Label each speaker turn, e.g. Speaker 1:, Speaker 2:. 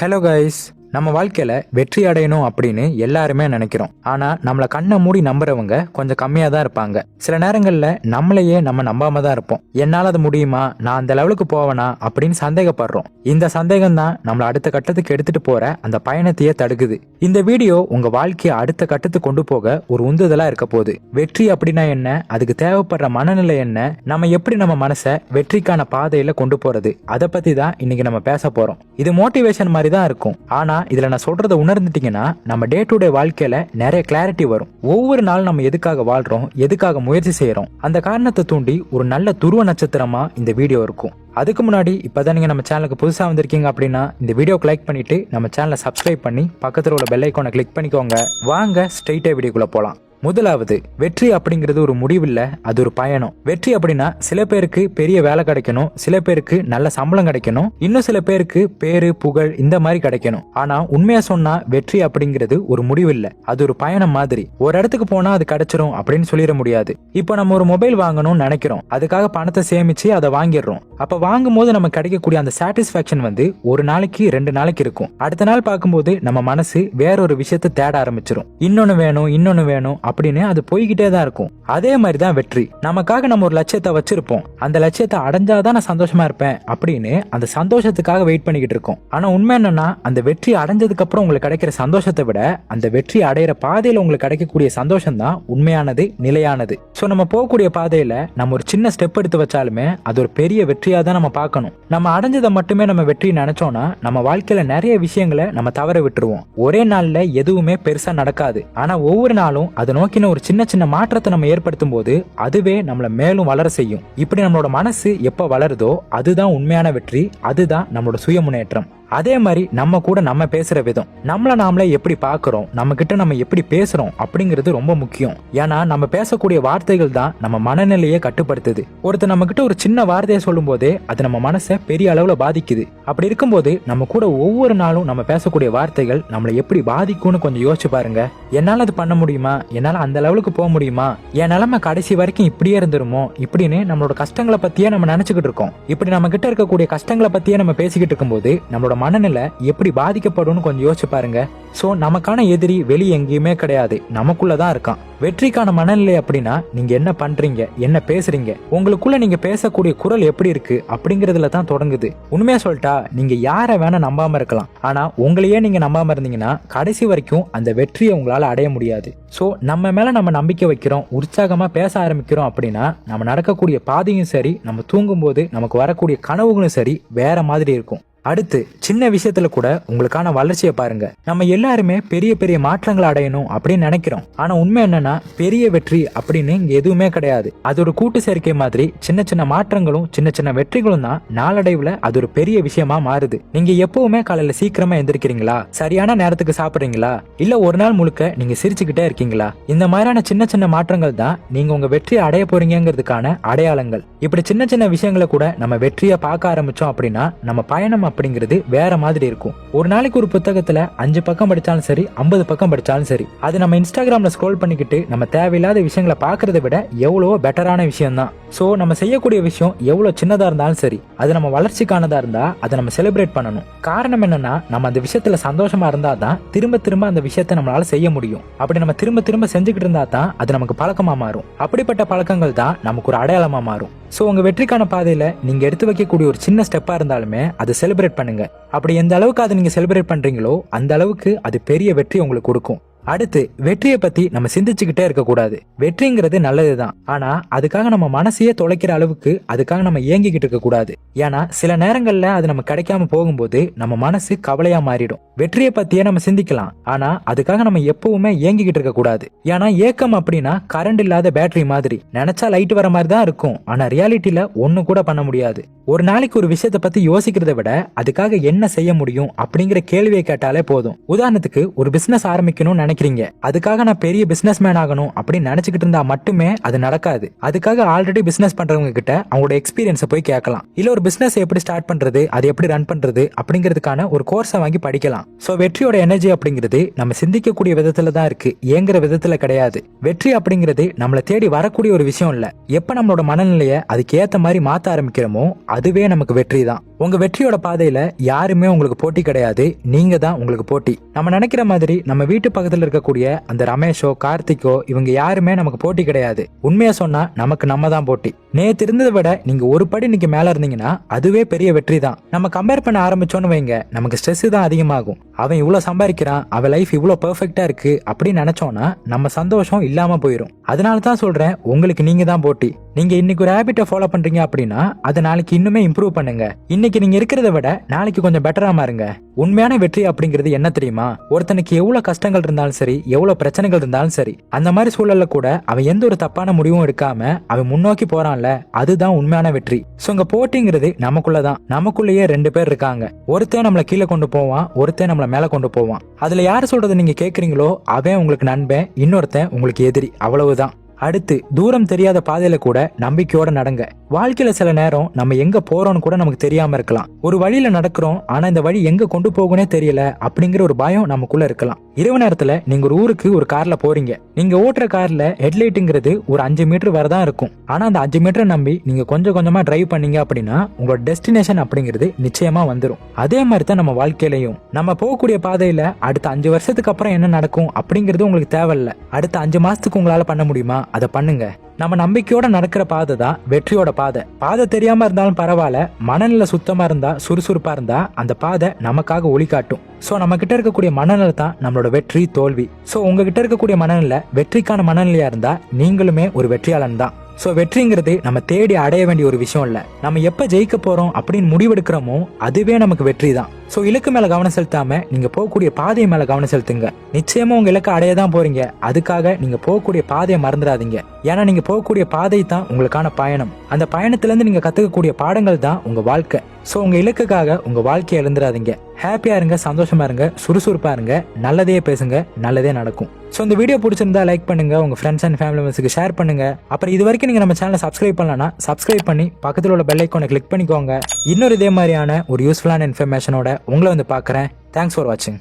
Speaker 1: Hello guys, நம்ம வாழ்க்கையில வெற்றி அடையணும் அப்படின்னு எல்லாருமே நினைக்கிறோம். ஆனா நம்மள கண்ணை மூடி நம்புறவங்க கொஞ்சம் கம்மியா தான் இருப்பாங்க. சில நேரங்கள்ல நம்மளையே நம்ம நம்பாம தான் இருப்போம். என்னால அது முடியுமா? நான் அந்த லெவலுக்கு போவேனா? அப்படின்னு சந்தேகப்படுறோம். இந்த சந்தேகம் தான் நம்மள அடுத்த கட்டத்துக்கு எடுத்துட்டு போற அந்த பயணத்தையே தடுக்குது. இந்த வீடியோ உங்க வாழ்க்கையை அடுத்த கட்டத்துக்கு கொண்டு போக ஒரு உந்துதலா இருக்க போகுது. வெற்றி அப்படின்னா என்ன? அதுக்கு தேவைப்படுற மனநிலை என்ன? நம்ம எப்படி நம்ம மனசை வெற்றிக்கான பாதையில கொண்டு போறது? அதை பத்தி தான் இன்னைக்கு நம்ம பேச போறோம். இது மோட்டிவேஷன் மாதிரி தான் இருக்கும். ஆனா இதில் நான் சொல்கிறத உணர்ந்துட்டீங்கன்னா நம்ம டே டு டே வாழ்க்கையில் நிறைய கிளாரிட்டி வரும். ஒவ்வொரு நாள் நம்ம எதுக்காக வாழ்கிறோம் எதுக்காக முயற்சி செய்கிறோம் அந்த காரணத்தை தூண்டி ஒரு நல்ல துருவ நட்சத்திரமாக இந்த வீடியோ இருக்கும். அதுக்கு முன்னாடி இப்பதான் நீங்கள் நம்ம சேனலுக்கு புதுசாக வந்திருக்கீங்க அப்படின்னா இந்த வீடியோக்கு லைக் பண்ணிவிட்டு நம்ம சேனலை சப்ஸ்கிரைப் பண்ணி பக்கத்தில் உள்ள பெல் ஐக்கானை கிளிக் பண்ணிக்கோங்க. வாங்க ஸ்ட்ரெயிட்டாக வீடியோக்குள்ளே போகலாம் முதலாவது வெற்றி அப்படிங்கிறது ஒரு முடிவில்ல அது ஒரு பயணம். வெற்றி அப்படின்னா சில பேருக்கு பெரிய வேலை கிடைக்கணும் சில பேருக்கு நல்ல சம்பளம் கிடைக்கணும் இன்னும் சில பேருக்கு பேரு புகழ் இந்த மாதிரி கிடைக்கணும். ஆனா உண்மையா சொன்னா வெற்றி அப்படிங்கிறது ஒரு முடிவில்ல அது ஒரு பயணம் மாதிரி. ஒரு இடத்துக்கு போனா அது கிடைச்சிரும் அப்படின்னு சொல்லிட முடியாது. இப்போ நம்ம ஒரு மொபைல் வாங்கணும்னு நினைக்கிறோம். அதுக்காக பணத்தை சேமிச்சு அதை வாங்கிடுறோம். அப்ப வாங்கும் போது நம்ம கிடைக்கக்கூடிய அந்த சாட்டிஸ்பாக்சன் வந்து ஒரு நாளைக்கு ரெண்டு நாளைக்கு இருக்கும். அடுத்த நாள் பார்க்கும்போது நம்ம மனசு வேற ஒரு விஷயத்தை தேட ஆரம்பிச்சிடும் இன்னொன்னு வேணும் இன்னொன்னு வேணும் அப்படின்னு அது போய்கிட்டே தான் இருக்கும். அதே மாதிரி தான் வெற்றி. நமக்காக நம்ம ஒரு லட்சியத்தை வச்சிருப்போம். அந்த லட்சியத்தை அடைஞ்சாதான் நான் சந்தோஷமா இருப்பேன் அப்படின்னு அந்த சந்தோஷத்துக்காக வெயிட் பண்ணிக்கிட்டு இருக்கோம். ஆனா உண்மை என்னன்னா அந்த வெற்றி அடைஞ்சதுக்கு அப்புறம் உங்களுக்கு கிடைக்கிற சந்தோஷத்தை விட அந்த வெற்றி அடையிற பாதையில உங்களுக்கு கிடைக்கக்கூடிய சந்தோஷம் தான் உண்மையானது நிலையானது. சோ நம்ம போகக்கூடிய பாதையில நம்ம ஒரு சின்ன ஸ்டெப் எடுத்து வச்சாலுமே அது ஒரு பெரிய வெற்றியா தான் நம்ம பார்க்கணும். நம்ம அடைஞ்சதை மட்டுமே நம்ம வெற்றி நினைச்சோம்னா நம்ம வாழ்க்கையில நிறைய விஷயங்களை நம்ம தவற விட்டுருவோம். ஒரே நாள்ல எதுவுமே பெருசா நடக்காது. ஆனா ஒவ்வொரு நாளும் அது நோக்கின ஒரு சின்ன சின்ன மாற்றத்தை நம்ம ஏற்படுத்தும் போது அதுவே நம்மளை மேலும் வளர செய்யும். இப்படி நம்மளோட மனசு எப்போ வளருதோ அதுதான் உண்மையான வெற்றி அதுதான் நம்மளோட சுய முன்னேற்றம் அதே மாதிரி நம்ம கூட நம்ம பேசுற விதம். நம்மள நாமளே எப்படி பாக்குறோம் நம்ம கிட்ட நம்ம எப்படி பேசுறோம் அப்படிங்கிறது ரொம்ப முக்கியம். ஏன்னா நம்ம பேசக்கூடிய வார்த்தைகள் தான் நம்ம மனநிலையை கட்டுப்படுத்துது. ஒருத்தர் நம்ம கிட்ட ஒரு சின்ன வார்த்தையை சொல்லும் போதே அது நம்ம மனசை பெரிய அளவுல பாதிக்குது. அப்படி இருக்கும்போது நம்ம கூட ஒவ்வொரு நாளும் நம்ம பேசக்கூடிய வார்த்தைகள் நம்மளை எப்படி பாதிக்கும்னு கொஞ்சம் யோசிச்சு பாருங்க. என்னால அது பண்ண முடியுமா? என்னால அந்த லெவலுக்கு போக முடியுமா? என் நிலைமை கடைசி வரைக்கும் இப்படியே இருந்துருமோ? இப்படின்னு நம்மளோட கஷ்டங்களை பத்தியே நம்ம நினைச்சுக்கிட்டு இருக்கோம். இப்படி நம்ம கிட்ட இருக்கக்கூடிய கஷ்டங்களை பத்தியே நம்ம பேசிக்கிட்டு இருக்கும்போது நம்மளோட மனநிலை எப்படி பாதிக்கப்படும்னு கொஞ்சம் யோசிச்சு பாருங்க. சோ நமக்கான எதிரி வெளியே எங்கேயுமே கிடையாது. நமக்குள்ளதான் இருக்கான். வெற்றிக்கான மனநிலை அப்படின்னா நீங்க என்ன பண்றீங்க? என்ன பேசுறீங்க? உங்களுக்குள்ள நீங்க பேசக்கூடிய குரல் எப்படி இருக்கு? அப்படிங்கறதுல தான் தொடங்குது. உண்மையா சொல்லிட்டா நீங்க யாரை வேணா நம்பாம இருக்கலாம். ஆனா உங்களையே நீங்க நம்பாம இருந்தீங்கன்னா கடைசி வரைக்கும் அந்த வெற்றியை உங்களால அடைய முடியாது. சோ நம்ம மேல நம்ம நம்பிக்கை வைக்கிறோம் உற்சாகமா பேச ஆரம்பிக்கிறோம் அப்படின்னா நம்ம நடக்கக்கூடிய பாதையும் சரி நம்ம தூங்கும்போது நமக்கு வரக்கூடிய கனவுகளும் சரி வேற மாதிரி இருக்கும். அடுத்து சின்ன விஷயத்துல கூட உங்களுக்கான வளர்ச்சியை பாருங்க. நம்ம எல்லாருமே பெரிய பெரிய மாற்றங்களை அடையணும் அப்படின்னு நினைக்கிறோம். ஆனா உண்மை என்னன்னா பெரிய வெற்றி அப்படின்னு இங்க எதுவுமே கிடையாது. அது ஒரு கூட்டு சேர்க்கை மாதிரி சின்ன சின்ன மாற்றங்களும் சின்ன சின்ன வெற்றிகளும் தான் நாளடைவுல அது ஒரு பெரிய விஷயமா மாறுது. நீங்க எப்பவுமே காலையில சீக்கிரமா எந்திரிக்கிறீங்களா? சரியான நேரத்துக்கு சாப்பிடுறீங்களா? இல்ல ஒரு நாள் முழுக்க நீங்க சிரிச்சுக்கிட்டே இருக்கீங்களா? இந்த மாதிரியான சின்ன சின்ன மாற்றங்கள் தான் நீங்க உங்க வெற்றியை அடைய போறீங்கிறதுக்கான அடையாளங்கள். இப்படி சின்ன சின்ன விஷயங்களை கூட நம்ம வெற்றியை பார்க்க ஆரம்பிச்சோம் அப்படின்னா நம்ம பயணம் அப்படிங்கிறது வேற மாதிரி இருக்கும். ஒரு நாளைக்கு ஒரு புத்தகத்துல அஞ்சு பக்கம் படிச்சாலும் சரி ஐம்பது பக்கம் படிச்சாலும் சரி அது நம்ம இன்ஸ்டாகிராம்ல ஸ்க்ரோல் பண்ணிக்கிட்டு நம்ம தேவையில்லாத விஷயங்களை பாக்குறத விட எவ்வளவோ பெட்டரான விஷயம் தான் ஸோ நம்ம செய்யக்கூடிய விஷயம் எவ்வளவு சின்னதா இருந்தாலும் சரி அது நம்ம வளர்ச்சிக்கானதா இருந்தா அதை நம்ம செலிப்ரேட் பண்ணணும். காரணம் என்னன்னா நம்ம அந்த விஷயத்துல சந்தோஷமா இருந்தா தான் திரும்ப திரும்ப அந்த விஷயத்தை நம்மளால செய்ய முடியும். அப்படி நம்ம திரும்ப திரும்ப செஞ்சுக்கிட்டு இருந்தா தான் அது நமக்கு பழக்கமா மாறும். அப்படிப்பட்ட பழக்கங்கள் தான் நமக்கு ஒரு அடையாளமா மாறும். ஸோ உங்கள் வெற்றிக்கான பாதையில் நீங்கள் எடுத்து வைக்கக்கூடிய ஒரு சின்ன ஸ்டெப்பாக இருந்தாலுமே அதை செலிப்ரேட் பண்ணுங்கள் அப்படி எந்த அளவுக்கு அதை நீங்கள் செலிப்ரேட் பண்ணுறீங்களோ அந்த அளவுக்கு அது பெரிய வெற்றி உங்களுக்கு கொடுக்கும். அடுத்து வெற்றியை பத்தி நம்ம சிந்திச்சுக்கிட்டே இருக்க கூடாது வெற்றிங்கிறது நல்லதுதான். ஆனா அதுக்காக நம்ம மனசையே தொலைக்கிற அளவுக்கு அதுக்காக நம்ம ஏங்கிக்கிட்டு இருக்க கூடாது ஏன்னா சில நேரங்கள்ல அது நம்ம கிடைக்காம போகும்போது நம்ம மனசு கவலையா மாறிடும். வெற்றியை பத்தியே நம்ம சிந்திக்கலாம். ஆனா அதுக்காக நம்ம எப்பவுமே ஏங்கிக்கிட்டு இருக்க கூடாது ஏன்னா ஏக்கம் அப்படின்னா கரண்ட் இல்லாத பேட்டரி மாதிரி. நினைச்சா லைட் வர மாதிரி தான் இருக்கும். ஆனா ரியாலிட்டியில ஒண்ணு கூட பண்ண முடியாது. ஒரு நாளைக்கு ஒரு விஷயத்த பத்தி யோசிக்கிறத விட அதுக்காக என்ன செய்ய முடியும் அப்படிங்கிற கேள்வியை கேட்டாலே போதும். உதாரணத்துக்கு ஒரு பிசினஸ் ஆரம்பிக்கணும்னு நினைக்கிறீங்க? அதுக்காக நான் பெரிய பிசினஸ் மேன் ஆகணும் அப்படின்னு நினைச்சுக்கிட்டு இருந்தா மட்டுமே அது நடக்காது. அதுக்காக ஆல்ரெடி பிசினஸ் பண்றவங்க கிட்ட அவங்களோட எக்ஸ்பீரியன்ஸை போய் கேட்கலாம். இல்ல ஒரு பிசினஸ் எப்படி ஸ்டார்ட் பண்றது அது எப்படி ரன் பண்றது அப்படிங்கிறதுக்கான ஒரு கோர்ஸை வாங்கி படிக்கலாம். சோ வெற்றியோட எனர்ஜி அப்படிங்கிறது நம்ம சிந்திக்கக்கூடிய விதத்துல தான் இருக்கு. ஏங்குற விதத்துல கிடையாது. வெற்றி அப்படிங்கிறது நம்மளை தேடி வரக்கூடிய ஒரு விஷயம் இல்ல. எப்ப நம்மளோட மனநிலையை அதுக்கு ஏத்த மாதிரி மாத்த ஆரம்பிக்கிறோமோ அதுவே நமக்கு வெற்றி தான் உங்க வெற்றியோட பாதையில யாருமே உங்களுக்கு போட்டி கிடையாது. நீங்க தான் உங்களுக்கு போட்டி. நம்ம நினைக்கிற மாதிரி நம்ம வீட்டு பக்கத்துல இருக்கக்கூடிய அந்த ரமேஷோ கார்த்திக்கோ இவங்க யாருமே நமக்கு போட்டி கிடையாது. உண்மையா சொன்னா நமக்கு நம்ம தான் போட்டி. நேத்து இருந்ததை விட நீங்க ஒரு படி இன்னைக்கு மேல இருந்தீங்கன்னா அதுவே பெரிய வெற்றி தான். நம்ம கம்பேர் பண்ண ஆரம்பிச்சோன்னு வைங்க நமக்கு ஸ்ட்ரெஸ் தான் அதிகமாகும். அவன் இவ்வளோ சம்பாதிக்கிறான் அவன் லைஃப் இவ்வளோ பெர்ஃபெக்டா இருக்கு அப்படின்னு நினச்சோன்னா நம்ம சந்தோஷம் இல்லாம போயிடும் அதனால தான் சொல்றேன் உங்களுக்கு நீங்க தான் போட்டி. நீங்க இன்னைக்கு ஒரு ஹேபிட்டை ஃபாலோ பண்றீங்க அப்படின்னா அதை நாளைக்கு இன்னுமே இம்ப்ரூவ் பண்ணுங்க. இன்னைக்கு நீங்க இருக்கிறத விட நாளைக்கு கொஞ்சம் பெட்டரா மாறுங்க. உண்மையான வெற்றி அப்படிங்கிறது என்ன தெரியுமா? ஒருத்தனுக்கு எவ்வளவு கஷ்டங்கள் இருந்தாலும் சரி எவ்வளவு பிரச்சனைகள் இருந்தாலும் சரி அந்த மாதிரி சூழல்ல கூட அவன் எந்த ஒரு தப்பான முடிவும் எடுக்காம அவன் முன்னோக்கி போறான்ல அதுதான் உண்மையான வெற்றி. சோ இங்க போட்டிங்கிறது நமக்குள்ளதான். நமக்குள்ளேயே ரெண்டு பேர் இருக்காங்க. ஒருத்தன் நம்மளை கீழே கொண்டு போவான் ஒருத்தன் நம்மள மேலே கொண்டு போவான். அதில் யார் சொல்றதை நீங்கள் கேட்குறீங்களோ அவன் உங்களுக்கு நண்பன் இன்னொருத்தன் உங்களுக்கு எதிரி. அவ்வளவுதான். அடுத்து தூரம் தெரியாத பாதையில கூட நம்பிக்கையோட நடங்க. வாழ்க்கையில சில நேரம் நம்ம எங்க போறோம்னு கூட நமக்கு தெரியாம இருக்கலாம். ஒரு வழியில நடக்கிறோம் ஆனா இந்த வழி எங்க கொண்டு போகுனே தெரியல அப்படிங்கிற ஒரு பயம் நமக்குள்ள இருக்கலாம். இரவு நேரத்துல நீங்க ஒரு ஊருக்கு ஒரு கார்ல போறீங்க. நீங்க ஓட்டுற கார்ல ஹெட்லைட்டுங்கிறது ஒரு அஞ்சு மீட்டர் வரதான் இருக்கும். ஆனா அந்த அஞ்சு மீட்டர் நம்பி நீங்க கொஞ்சம் கொஞ்சமா டிரைவ் பண்ணீங்க அப்படின்னா உங்களோட டெஸ்டினேஷன் அப்படிங்கிறது நிச்சயமா வந்துடும் அதே மாதிரி தான் நம்ம வாழ்க்கையிலையும். நம்ம போகக்கூடிய பாதையில அடுத்த அஞ்சு வருஷத்துக்கு அப்புறம் என்ன நடக்கும் அப்படிங்கிறது உங்களுக்கு தேவையில்ல. அடுத்த அஞ்சு மாசத்துக்கு உங்களால பண்ண முடியுமா? அதை பண்ணுங்க. நம்ம நம்பிக்கையோட நடக்கிற பாதை தான் வெற்றியோட பாதை. பாதை தெரியாம இருந்தாலும் பரவாயில்ல. மனநிலை சுத்தமா இருந்தா சுறுசுறுப்பா இருந்தா அந்த பாதை நமக்காக ஒளிகாட்டும். சோ நம்ம கிட்ட இருக்கக்கூடிய மனநிலை தான் நம்மளோட வெற்றி தோல்வி. சோ உங்ககிட்ட இருக்கக்கூடிய மனநிலை வெற்றிக்கான மனநிலையா இருந்தா நீங்களுமே ஒரு வெற்றியாளன் தான். ஸோ வெற்றிங்கிறது நம்ம தேடி அடைய வேண்டிய ஒரு விஷயம் இல்லை. நம்ம எப்போ ஜெயிக்க போகிறோம் அப்படின்னு முடிவெடுக்கிறோமோ அதுவே நமக்கு வெற்றி தான் ஸோ இலக்கு மேலே கவனம் செலுத்தாமல் நீங்கள் போகக்கூடிய பாதை மேலே கவனம் செலுத்துங்க. நிச்சயமாக உங்கள் இலக்கை அடைய தான் போகிறீங்க அதுக்காக நீங்கள் போகக்கூடிய பாதையை மறந்துடாதீங்க. ஏன்னா நீங்கள் போகக்கூடிய பாதை தான் உங்களுக்கான பயணம். அந்த பயணத்துலேருந்து நீங்கள் கற்றுக்கக்கூடிய பாடங்கள் தான் உங்கள் வாழ்க்கை. ஸோ உங்கள் இலக்குக்காக உங்கள் வாழ்க்கையை எழுந்துடாதீங்க. ஹாப்பியாக இருங்க சந்தோஷமாக இருங்க சுறுசுறுப்பாக இருங்க நல்லதே பேசுங்க நல்லதே நடக்கும். ஸோ இந்த வீடியோ பிடிச்சிருந்தா லைக் பண்ணுங்க உங்க ஃப்ரெண்ட்ஸ் அண்ட் ஃபேமிலி மெம்பர்ஸுக்கு ஷேர் பண்ணுங்க. அப்புறம் இது வரைக்கும் நீங்க நம்ம சேனலை சப்ஸ்கிரைப் பண்ணலன்னா சப்ஸ்கிரைப் பண்ணி பக்கத்தில் உள்ள பெல் ஐக்கானை கிளிக் பண்ணிக்கோங்க. இன்னொரு இதே மாதிரியான ஒரு யூஸ்ஃபுல்லான இன்ஃபர்மேஷனோட உங்களை வந்து பார்க்குறேன். தேங்க்ஸ் ஃபார் வாட்சிங்